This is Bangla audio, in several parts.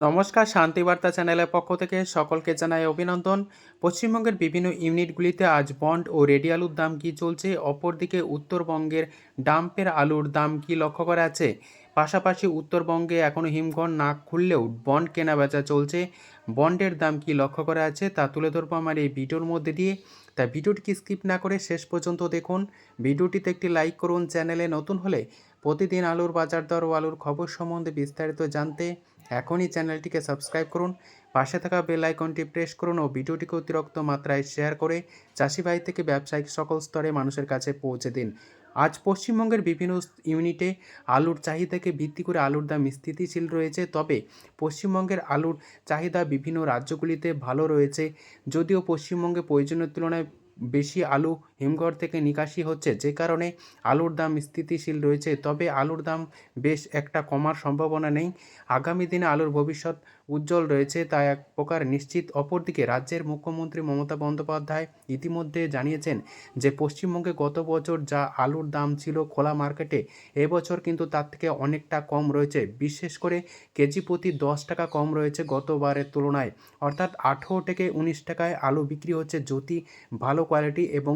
নমস্কার শান্তিবার্তা চ্যানেলের পক্ষ থেকে সকলকে জানাই অভিনন্দন। পশ্চিমবঙ্গের বিভিন্ন ইউনিটগুলিতে আজ বন্ড ও রেডি আলুর দাম কী চলছে? অপরদিকে উত্তরবঙ্গের ডাম্পের আলুর দাম কী লক্ষ্য করা আছে? পাশাপাশি উত্তরবঙ্গে এখনও হিমঘর না খুললেও বন্ড কেনা বেচা চলছে। বন্ডের দাম কী লক্ষ্য করা আছে তা তুলে ধরবো আমার এই ভিডিওর মধ্যে দিয়ে। তা ভিডিওটিকে স্কিপ না করে শেষ পর্যন্ত দেখুন। ভিডিওটিতে একটি লাইক করুন, চ্যানেলে নতুন হলে প্রতিদিন আলুর বাজার দর ও আলুর খবর সম্বন্ধে বিস্তারিত জানতে এখনই চ্যানেলটিকে সাবস্ক্রাইব করুন, পাশে থাকা বেল আইকনটি প্রেস করুন ও ভিডিওটিকে অতিরিক্ত মাত্রায় শেয়ার করে চাষি ভাই থেকে ব্যবসায়িক সকল স্তরে মানুষের কাছে পৌঁছে দিন। আজ পশ্চিমবঙ্গের বিভিন্ন ইউনিটে আলুর চাহিদাকে ভিত্তি করে আলুর দাম স্থিতিশীল রয়েছে, তবে পশ্চিমবঙ্গের আলুর চাহিদা বিভিন্ন রাজ্যগুলিতে ভালো রয়েছে, যদিও পশ্চিমবঙ্গে প্রয়োজনের তুলনায় বেশি আলু হিমঘর থেকে নিকাশি হচ্ছে। যে কারণে আলুর দাম স্থিতিশীল রয়েছে। তবে আলুর দাম বেশ একটা কমার সম্ভাবনা নেই। আগামী দিনে আলুর ভবিষ্যৎ উজ্জ্বল রয়েছে তা এক প্রকার নিশ্চিত। অপরদিকে রাজ্যের মুখ্যমন্ত্রী মমতা বন্দ্যোপাধ্যায় ইতিমধ্যে জানিয়েছেন যে, পশ্চিমবঙ্গে গত বছর যা আলুর দাম ছিল খোলা মার্কেটে এবছর কিন্তু তার থেকে অনেকটা কম রয়েছে। বিশেষ করে কেজি প্রতি দশ টাকা কম রয়েছে গতবারের তুলনায়। অর্থাৎ আঠেরো থেকে উনিশ টাকায় আলু বিক্রি হচ্ছে যদি ভালো কোয়ালিটি এবং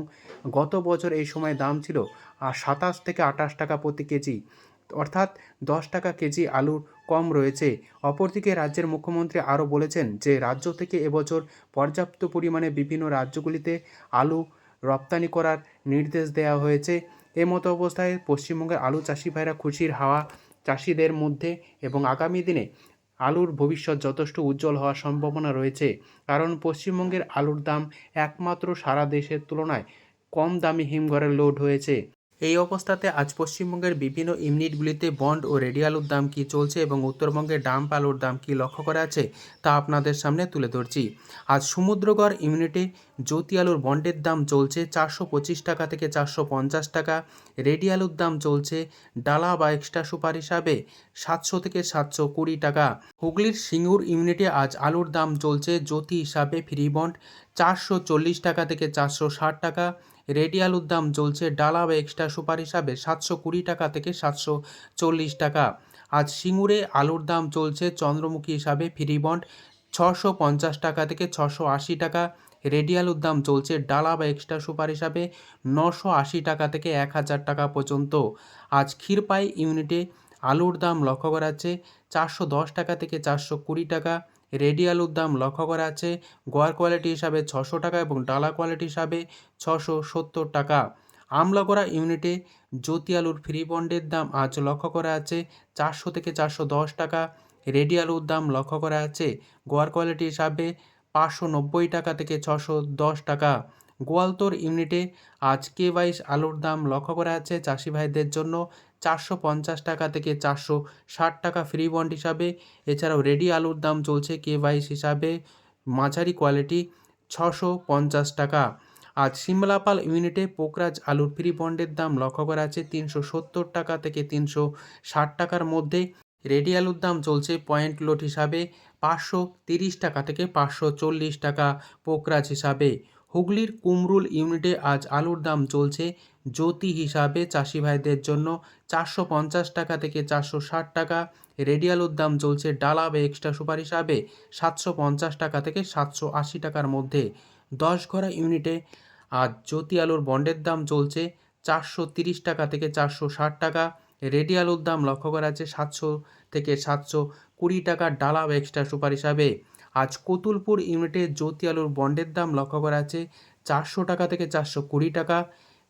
গত বছর এই সময় দাম ছিল সাতাশ থেকে আঠাশ টাকা প্রতি কেজি। অর্থাৎ দশ টাকা কেজি আলুর কম রয়েছে। অপরদিকে রাজ্যের মুখ্যমন্ত্রী আরও বলেছেন যে, রাজ্য থেকে এবছর পর্যাপ্ত পরিমাণে বিভিন্ন রাজ্যগুলিতে আলু রপ্তানি করার নির্দেশ দেওয়া হয়েছে। এ মতো অবস্থায় পশ্চিমবঙ্গের আলু চাষি ভাইরা খুশির হাওয়া চাষিদের মধ্যে এবং আগামী দিনে আলুর ভবিষ্যৎ যথেষ্ট উজ্জ্বল হওয়ার সম্ভাবনা রয়েছে। কারণ পশ্চিমবঙ্গের আলুর দাম একমাত্র সারা দেশের তুলনায় কম দামি হিমঘরে লোড হয়েছে। এই অবস্থাতে আজ পশ্চিমবঙ্গের বিভিন্ন ইউনিটগুলিতে বন্ড ও রেডি আলুর দাম কী চলছে এবং উত্তরবঙ্গের ডাম্প আলুর দাম কী লক্ষ্য করা আছে, তা আপনাদের সামনে তুলে ধরছি। আজ সমুদ্রগড় ইউনিটে জ্যোতি আলুর বন্ডের দাম চলছে চারশো পঁচিশ টাকা থেকে চারশো পঞ্চাশ টাকা রেডি আলুর দাম চলছে ডালা বা এক্সট্রা সুপার হিসাবে সাতশো থেকে সাতশো কুড়ি টাকা। হুগলির সিঙ্গুর ইউনিটে আজ আলুর দাম চলছে জ্যোতি হিসাবে ফ্রি বন্ড চারশো চল্লিশ টাকা থেকে চারশো ষাট টাকা রেডি আলুর দাম চলছে ডালা বা এক্সট্রা সুপার হিসাবে সাতশো কুড়ি টাকা থেকে সাতশো চল্লিশ টাকা। আজ সিঙ্গুরে আলুর দাম চলছে চন্দ্রমুখী হিসাবে ফ্রি বন্ড ছশো পঞ্চাশ টাকা থেকে ছশো আশি টাকা। রেডি আলুর দাম চলছে ডালা বা এক্সট্রা সুপার হিসাবে নশো আশি টাকা থেকে এক হাজার টাকা পর্যন্ত। আজ ক্ষীরপাই ইউনিটে আলুর দাম লক্ষ্য করা যাচ্ছে চারশো দশ টাকা থেকে চারশো কুড়ি টাকা। রেডি আলুর দাম লক্ষ্য করা আছে গোয়ার কোয়ালিটি হিসাবে ছশো টাকা এবং ডালা কোয়ালিটি হিসাবে ছশো সত্তর টাকা। আমলাগড়া ইউনিটে জ্যোতি আলুর ফ্রি বন্ডের দাম আজ লক্ষ্য করা আছে চারশো থেকে চারশো দশ টাকা। রেডি আলুর দাম লক্ষ্য করা আছে গোয়ার কোয়ালিটি হিসাবে পাঁচশো নব্বই টাকা থেকে ছশো দশ টাকা। গোয়ালতোর ইউনিটে আজ কে বাইশ আলুর দাম লক্ষ্য করা আছে চাষি ভাইদের জন্য চারশো পঞ্চাশ টাকা থেকে চারশো ষাট টাকা ফ্রি বন্ড হিসাবে। এছাড়াও রেডি আলুর দাম চলছে কে বাইশ হিসাবে। মাঝারি কোয়ালিটি ছশো পঞ্চাশ টাকা। আজ সিমলাপাল ইউনিটে পোকরাজ আলুর ফ্রি বন্ডের দাম লক্ষ্য করা আছে তিনশো সত্তর টাকা থেকে তিনশো ষাট টাকার মধ্যে। রেডি আলুর দাম চলছে পয়েন্ট লোড হিসাবে পাঁচশো তিরিশ টাকা থেকে পাঁচশো চল্লিশ টাকা পোকরাজ হিসাবে। হুগলির কুমরুল ইউনিটে আজ আলুর দাম চলছে জ্যোতি হিসাবে চাষি ভাইদের জন্য চারশো পঞ্চাশ টাকা থেকে চারশো ষাট টাকা। রেডি আলুর দাম চলছে ডালা বা এক্সট্রা সুপার হিসাবে সাতশো পঞ্চাশ টাকা থেকে সাতশো আশি টাকার মধ্যে। দশ ঘরা ইউনিটে আজ জ্যোতি আলুর বন্ডের দাম চলছে চারশো তিরিশ টাকা থেকে চারশো ষাট টাকা। রেডি আলুর দাম লক্ষ্য করা আছে সাতশো থেকে সাতশো কুড়ি টাকা ডালা বা এক্সট্রা সুপার হিসাবে আজ কতুলপুর ইউনিটে জ্যোতি আলুর বন্ডের দাম লক্ষ্য করা আছে চারশো টাকা থেকে চারশো কুড়ি টাকা।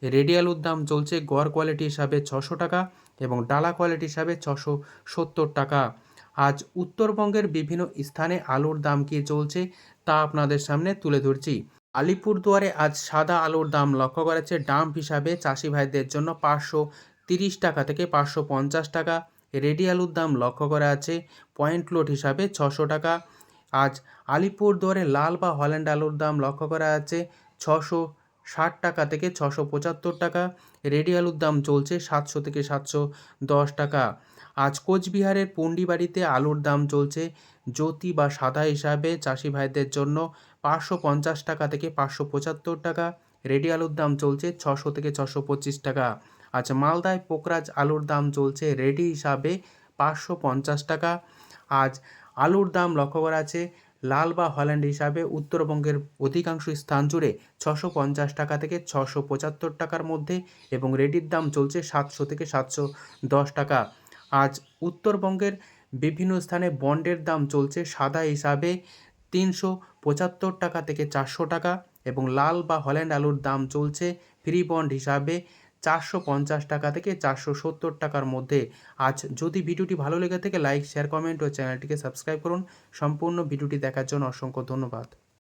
রেডি আলুর দাম চলছে গড় কোয়ালিটি হিসাবে ছশো টাকা এবং ডালা কোয়ালিটি হিসাবে ছশো সত্তর টাকা। আজ উত্তরবঙ্গের বিভিন্ন স্থানে আলুর দাম কী চলছে তা আপনাদের সামনে তুলে ধরছি। আলিপুরদুয়ারে আজ সাদা আলুর দাম লক্ষ্য করা করেছে ডাম্প হিসাবে চাষি ভাইদের জন্য পাঁচশো তিরিশ টাকা থেকে পাঁচশো পঞ্চাশ টাকা। রেডি আলুর দাম লক্ষ্য করা আছে পয়েন্ট লোড হিসাবে ছশো টাকা। আজ আলিপুরদুয়ারে লাল বা হল্যান্ড আলুর দাম লক্ষ্য করা যাচ্ছে ছশো ষাট টাকা থেকে ছশো পঁচাত্তর টাকা। রেডি আলুর দাম চলছে সাতশো থেকে সাতশো দশ টাকা। আজ কোচবিহারের পুন্ডিবাড়িতে আলুর দাম চলছে জ্যোতি বা সাদা হিসাবে। চাষি ভাইদের জন্য পাঁচশো পঞ্চাশ টাকা থেকে পাঁচশো পঁচাত্তর টাকা। রেডি আলুর দাম চলছে ছশো থেকে ছশো পঁচিশ টাকা। আচ্ছা মালদায় পোকরাজ আলুর দাম চলছে রেডি হিসাবে পাঁচশো পঞ্চাশ টাকা। আজ আলুর দাম লক্ষ্য করা আছে। লাল বা হল্যান্ড হিসাবে উত্তরবঙ্গের অধিকাংশ স্থান জুড়ে ছশো পঞ্চাশ টাকা থেকে ছশো পঁচাত্তর টাকার মধ্যে এবং রেডির দাম চলছে সাতশো থেকে সাতশো দশ টাকা। আজ উত্তরবঙ্গের বিভিন্ন স্থানে বন্ডের দাম চলছে সাদা হিসাবে তিনশো পঁচাত্তর টাকা থেকে চারশো টাকা এবং লাল বা হল্যান্ড আলুর দাম চলছে ফ্রি বন্ড হিসাবে চারশো পঞ্চাশ টাকা থেকে চারশো সত্তর টাকার মধ্যে। আজ যদি ভিডিওটি ভালো লেগে থাকে, লাইক শেয়ার কমেন্ট ও চ্যানেলটিকে সাবস্ক্রাইব করুন। সম্পূর্ণ ভিডিওটি দেখার জন্য অসংখ্য ধন্যবাদ।